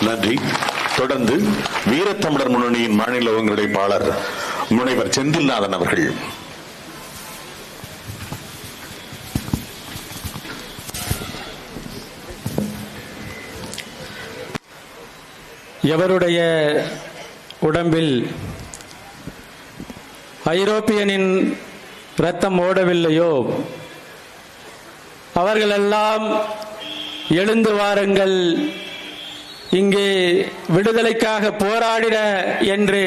நன்றி. தொடர்ந்து வீரத்தமிழர் முன்னணியின் மாநில ஒருங்கிணைப்பாளர் முனைவர் செந்தில்நாதன் அவர்கள். எவருடைய உடம்பில் ஐரோப்பியனின் இரத்தம் ஓடவில்லையோ அவர்களெல்லாம் எழுந்து வாருங்கள் இங்கே விடுதலைக்காக போராடிட என்று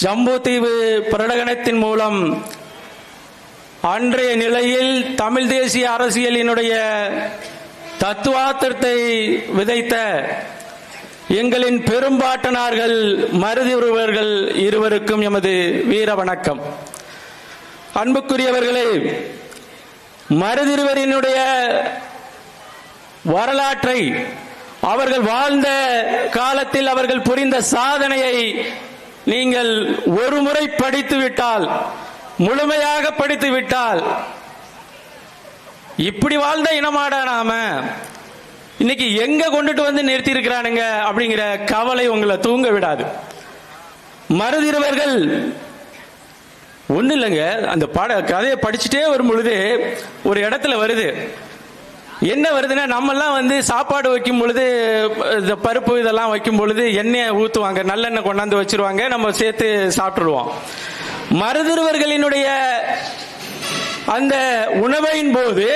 ஜம்புதீவு பிரகடனத்தின் மூலம் அன்றைய நிலையில் தமிழ் தேசிய அரசியலினுடைய தத்துவார்த்தத்தை விதைத்த எங்களின் பெரும்பாட்டனார்கள் மருதிருவர்கள் இருவருக்கும் எமது வீர வணக்கம். அன்புக்குரியவர்களே மருதிருவரினுடைய வரலாற்றை அவர்கள் வாழ்ந்த காலத்தில் அவர்கள் புரிந்த சாதனையை நீங்கள் ஒரு முறை படித்து விட்டால் முழுமையாக படித்து விட்டால் இப்படி வாழ்ந்த இனமாடா நாம? இன்னைக்கு எங்க கொண்டுட்டு வந்து நிறுத்தி இருக்கிறானுங்க அப்படிங்கிற கவலை உங்களை தூங்க விடாது. மருதிரவர்கள் ஒன்றும் இல்லைங்க அந்த பட கதையை படிச்சுட்டே வரும் பொழுது ஒரு இடத்துல வருது. என்ன வருதுன்னா நம்மெல்லாம் வந்து சாப்பாடு வைக்கும் பொழுது இந்த பருப்பு இதெல்லாம் வைக்கும் பொழுது எண்ணெயை ஊற்றுவாங்க நல்லெண்ணெய் கொண்டாந்து வச்சிருவாங்க நம்ம சேர்த்து சாப்பிட்டுருவோம். மருதுருவர்களினுடைய அந்த உணவையின் போது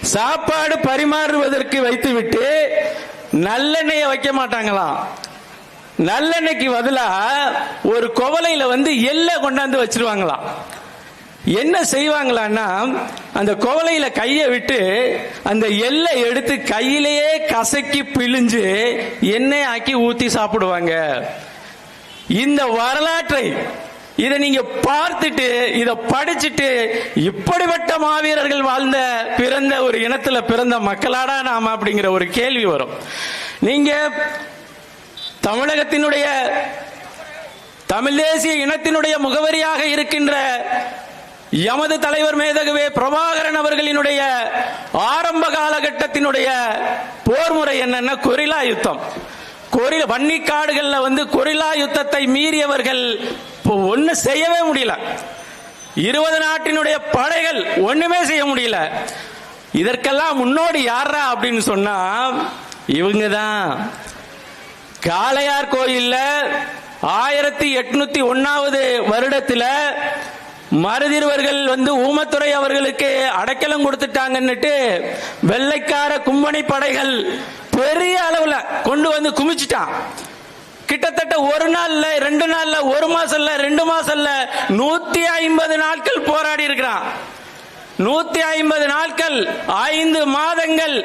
சாப்பாடு பரிமாறுவதற்கு வைத்துவிட்டு நல்லெண்ணெயை வைக்க மாட்டாங்களாம். நல்லெண்ணெய்க்கு பதிலா ஒரு குவலையில வந்து எள்ளை கொண்டாந்து வச்சிருவாங்களாம். என்ன செய்வாங்களான்னா அந்த குவலையில கையை விட்டு அந்த எல்லை எடுத்து கையிலேயே கசக்கி பிழிஞ்சு எண்ணெய் ஆக்கி ஊத்தி சாப்பிடுவாங்க. இந்த வரலாற்றை இதை நீங்க பார்த்துட்டு இதை படிச்சுட்டு இப்படிப்பட்ட மாவீரர்கள் வாழ்ந்த பிறந்த ஒரு இனத்துல பிறந்த மக்களாடா நாம அப்படிங்கிற ஒரு கேள்வி வரும். நீங்க தமிழகத்தினுடைய தமிழ் தேசிய இனத்தினுடைய முகவரியாக இருக்கின்ற எமது தலைவர் மேதகுவே பிரபாகரன் அவர்களினுடைய ஆரம்ப காலகட்டத்தினுடைய போர் முறை என்னன்னா கொரில்லா யுத்தம். கொரி வன்னிக்காடுகளில் வந்து கொரில்லா யுத்தத்தை மீறியவர்கள் ஒன்று செய்யவே முடியல. இருபது நாட்டினுடைய படைகள் ஒண்ணுமே செய்ய முடியல. இதற்கெல்லாம் முன்னோடி யாரா அப்படின்னு சொன்னா இவங்க தான் காளையார் கோயில்ல ஆயிரத்தி எட்நூத்தி ஒன்னாவது வருடத்தில் மருதிருவர்கள் வந்து ஊமத்துறை அவர்களுக்கு அடைக்கலம் கொடுத்துட்டாங்கன்னுட்டு வெள்ளைக்கார கும்பனி படைகள் பெரிய அளவுல கொண்டு வந்து குமிச்சிட்டான். கிட்டத்தட்ட ஒரு நாள்ல ரெண்டு நாள்ல ஒரு மாசம்ல ரெண்டு மாசம்ல நூத்தி ஐம்பது நாட்கள் போராடி இருக்கிறான். நூத்தி ஐம்பது நாட்கள் ஐந்து மாதங்கள்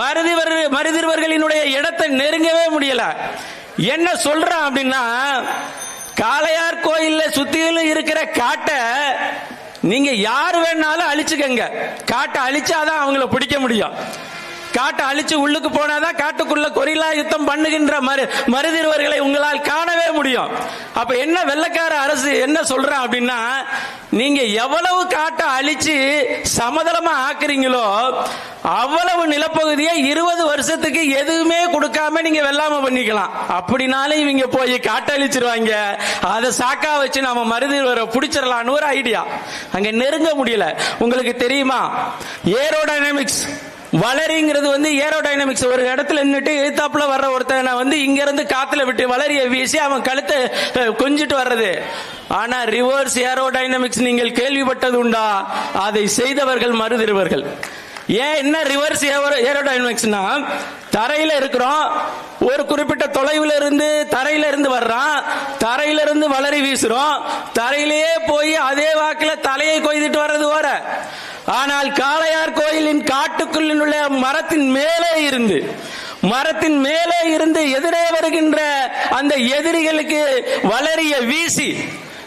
மருதிவர் மருதிருவர்களினுடைய இடத்தை நெருங்கவே முடியல. என்ன சொல்றான் அப்படின்னா காளையார் கோயில்ல சுத்திலும் இருக்கிற காட்டை நீங்க யார் வேணாலும் அழிச்சுக்கங்க. காட்டை அழிச்சாதான் அவங்கள பிடிக்க முடியும். காட்டை அழிச்சு உள்ளுக்கு போனாதான் காட்டுக்குள்ள கொரிலா யுத்தம் பண்ணுகின்ற மறு மருதிருவர்களை உங்களால் காணவே முடியும். அப்ப என்ன வெள்ளக்கார அரசு என்ன சொல்றான் அப்படின்னா நீங்க எவ்வளவு காட்டை அழிச்சு சமதளமா ஆக்குறீங்களோ அவ்வளவு நிலப்பகுதியை இருபது வருஷத்துக்கு எதுவுமே கொடுக்காம நீங்க வெள்ளாம பண்ணிக்கலாம். அப்படினாலும் இவங்க போய் காட்டழிச்சிருவாங்க அதை சாக்கா வச்சு நாம மருதிருவரை பிடிச்சிடலான்னு ஒரு ஐடியா அங்க நெருங்க முடியல. உங்களுக்கு தெரியுமா? ஏரோடைனமிக்ஸ் வளரிங்கிறது வந்து ஏரோடைனமிக்ஸ். ஒரு இடத்துல நின்றுட்டு எழுத்தாப்புல வர்ற ஒருத்தனை வந்து இங்க இருந்து காத்துல விட்டு வளரிய வீசி அவன் கழுத்தை கொஞ்சிட்டு வர்றது. ஆனா ரிவர்ஸ் ஏரோடைனமிக்ஸ் நீங்கள் கேள்விப்பட்டது உண்டா? அதை செய்தவர்கள் மறுதிருவர்கள். ஏன் என்ன ரிவர்ஸ் ஏரோடைனமிக்ஸ்னா தரையில இருக்கிறோம். ஒரு குறிப்பிட்ட தொலைவுல இருந்து தரையில இருந்து வர்றான். தரையில இருந்து வளரி வீசுறோம். தரையிலேயே போய் அதே வாக்குல தலையை கொய்துட்டு வர்றது வர ஆனால் காளையார் கோயிலின் காட்டுக்குள்ளில் உள்ள மரத்தின் மேலே இருந்து மரத்தின் மேலே இருந்து எதிரே வருகின்ற அந்த எதிரிகளுக்கு வளரிய வீசி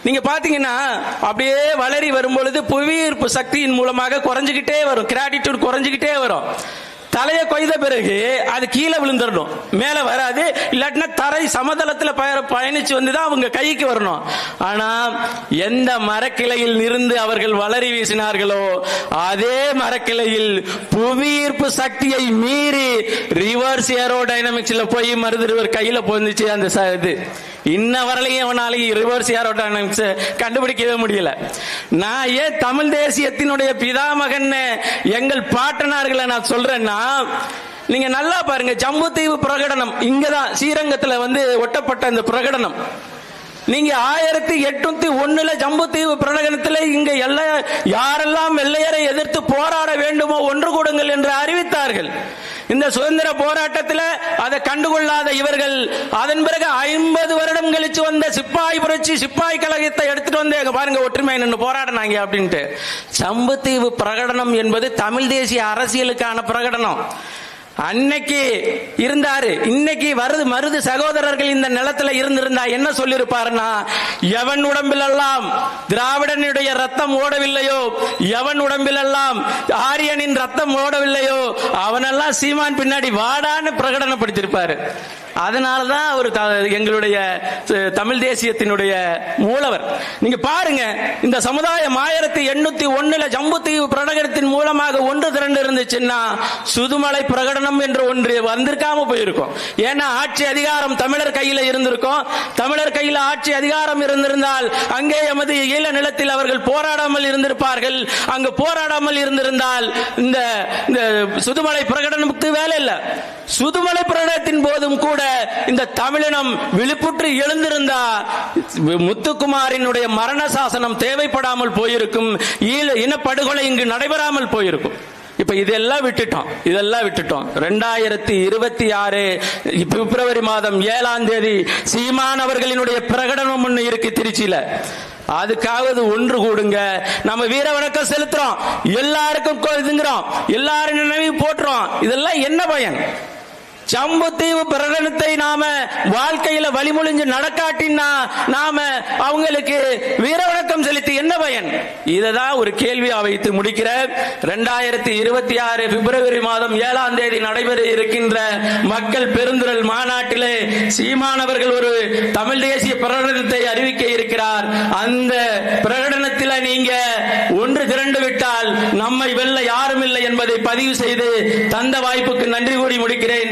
நீங்க பாத்தீங்கன்னா அப்படியே வளரி வரும் பொழுது புவியீர்ப்பு சக்தியின் மூலமாக குறைஞ்சுக்கிட்டே வரும். கிராட்டிடியூட் குறைஞ்சுக்கிட்டே வரும். தலையை கொய்த பிறகு அது கீழே விழுந்துடணும் மேல வராது. இல்லாட்டினா தரை சமதளத்துல பய- பயணிச்சு வந்துதான் அவங்க கைக்கு வரணும். ஆனா எந்த மரக்கிளையில் இருந்து அவர்கள் வளரி வீசினார்களோ அதே மரக்கிளையில் ஈர்ப்பு சக்தியை மீறி ரிவர்ஸ் ஏரோடைனமிக்ஸ்ல போய் மருதுவர் கையில போந்துச்சு அந்த இது. இன்ன வரலையும் அவனாலையும் ரிவர்ஸ் ஏரோடைனமிக்ஸ் கண்டுபிடிக்கவே முடியல. நான் ஏன் தமிழ் தேசியத்தினுடைய பிதாமகன் எங்கள் பாட்டனார்களை நான் சொல்றேன்னா நீங்க நல்லா பாருங்க ஜம்புத்தீவு பிரகடனம் இங்கதான் ஸ்ரீரங்கத்துல வந்து ஒட்டப்பட்ட இந்த பிரகடனம். நீங்க ஆயிரத்தி எட்நூத்தி ஒண்ணுல ஜம்புத்தீவு பிரகடனத்தில் இங்க எல்லா யாரெல்லாம் வெள்ளையரை எதிர்த்து போராட வேண்டுமோ ஒன்று கூடுங்கள் என்று அறிவித்தார்கள். இந்த சுதந்திர போராட்டத்தில் அதை கண்டுகொள்ளாத இவர்கள் அதன் பிறகு ஐம்பது வருடம் கழிச்சு வந்த சிப்பாய் புரட்சி சிப்பாய் கழகத்தை எடுத்துட்டு வந்து எங்க பாருங்க ஒற்றுமை நின்று போராடினாங்க அப்படின்ட்டு. சம்புத்தீவு பிரகடனம் என்பது தமிழ் தேசிய அரசியலுக்கான பிரகடனம். அன்னைக்கு இருந்தாரு. இன்னைக்கு வருது மருது சகோதரர்கள் இந்த நிலத்துல இருந்திருந்தா என்ன சொல்லியிருப்பாருன்னா எவன் உடம்பிலெல்லாம் திராவிடனுடைய ரத்தம் ஓடவில்லையோ எவன் உடம்பிலெல்லாம் ஆரியனின் ரத்தம் ஓடவில்லையோ அவனெல்லாம் சீமான் பின்னாடி வாடான்னு பிரகடனப்படுத்தியிருப்பாரு. அதனாலதான் அவர் த- எங்களுடைய தமிழ் தேசியத்தினுடைய மூலவர். நீங்க பாருங்க இந்த சமுதாயம் ஆயிரத்தி எண்ணூத்தி ஒண்ணுல ஜம்புத்தீவு பிரகடனத்தின் மூலமாக ஒன்று திரண்டு இருந்துச்சுன்னா சுதுமலை பிரகடனம் என்று ஒன்று வந்திருக்காம போயிருக்கும். ஏன்னா ஆட்சி அதிகாரம் தமிழர் கையில இருந்திருக்கும். தமிழர் கையில ஆட்சி அதிகாரம் இருந்திருந்தால் அங்கே எமது ஈழ நிலத்தில் அவர்கள் போராடாமல் இருந்திருப்பார்கள். அங்கு போராடாமல் இருந்திருந்தால் இந்த இந்த சுதுமலை பிரகடனத்துக்கு வேலை இல்லை. சுதுமலை பிரகடனத்தின் போதும் கூட இந்த தமிழினம் விழிப்புற்று எழுந்திருந்தா முத்துக்குமாரினுடைய மரண சாசனம் தேவைப்படாமல் போயிருக்கும் இனப்படுகொலை இங்கு நடைபெறாமல் போயிருக்கும். இப்ப இதெல்லாம் விட்டுட்டோம் இதெல்லாம் விட்டுட்டோம். ரெண்டாயிரத்தி இருபத்தி ஆறு பிப்ரவரி மாதம் ஏழாம் தேதி சீமான் அவர்களினுடைய பிரகடனம் ஒண்ணு இருக்கு திருச்சியில. அதுக்காவது ஒன்று கூடுங்க. நம்ம வீர வணக்கம் செலுத்துறோம். எல்லாருக்கும் இதுங்கிறோம். எல்லாரும் நினைவு போட்டுறோம். இதெல்லாம் என்ன பயன்? சம்புத்தீவு பிரகடனத்தை நாம வாழ்க்கையில வழிமொழிஞ்சு நடக்காட்டினா நாம அவங்களுக்கு வீரவணக்கம் செலுத்தி என்ன பயன்? இததான் ஒரு கேள்வியா வைத்து முடிக்கிற ரெண்டாயிரத்தி இருபத்தி ஆறு பிப்ரவரி மாதம் ஏழாம் தேதி நடைபெற இருக்கின்ற மக்கள் பெருந்துரல் மாநாட்டிலே சீமானவர்கள் ஒரு தமிழ் தேசிய பிரகடனத்தை அறிவிக்க இருக்கிறார். அந்த பிரகடனத்தில் நீங்க ஒன்று திரண்டு விட்டால் நம்மை வெல்ல யாரும் இல்லை என்பதை பதிவு செய்து தந்த வாய்ப்புக்கு நன்றி கூறி முடிக்கிறேன்.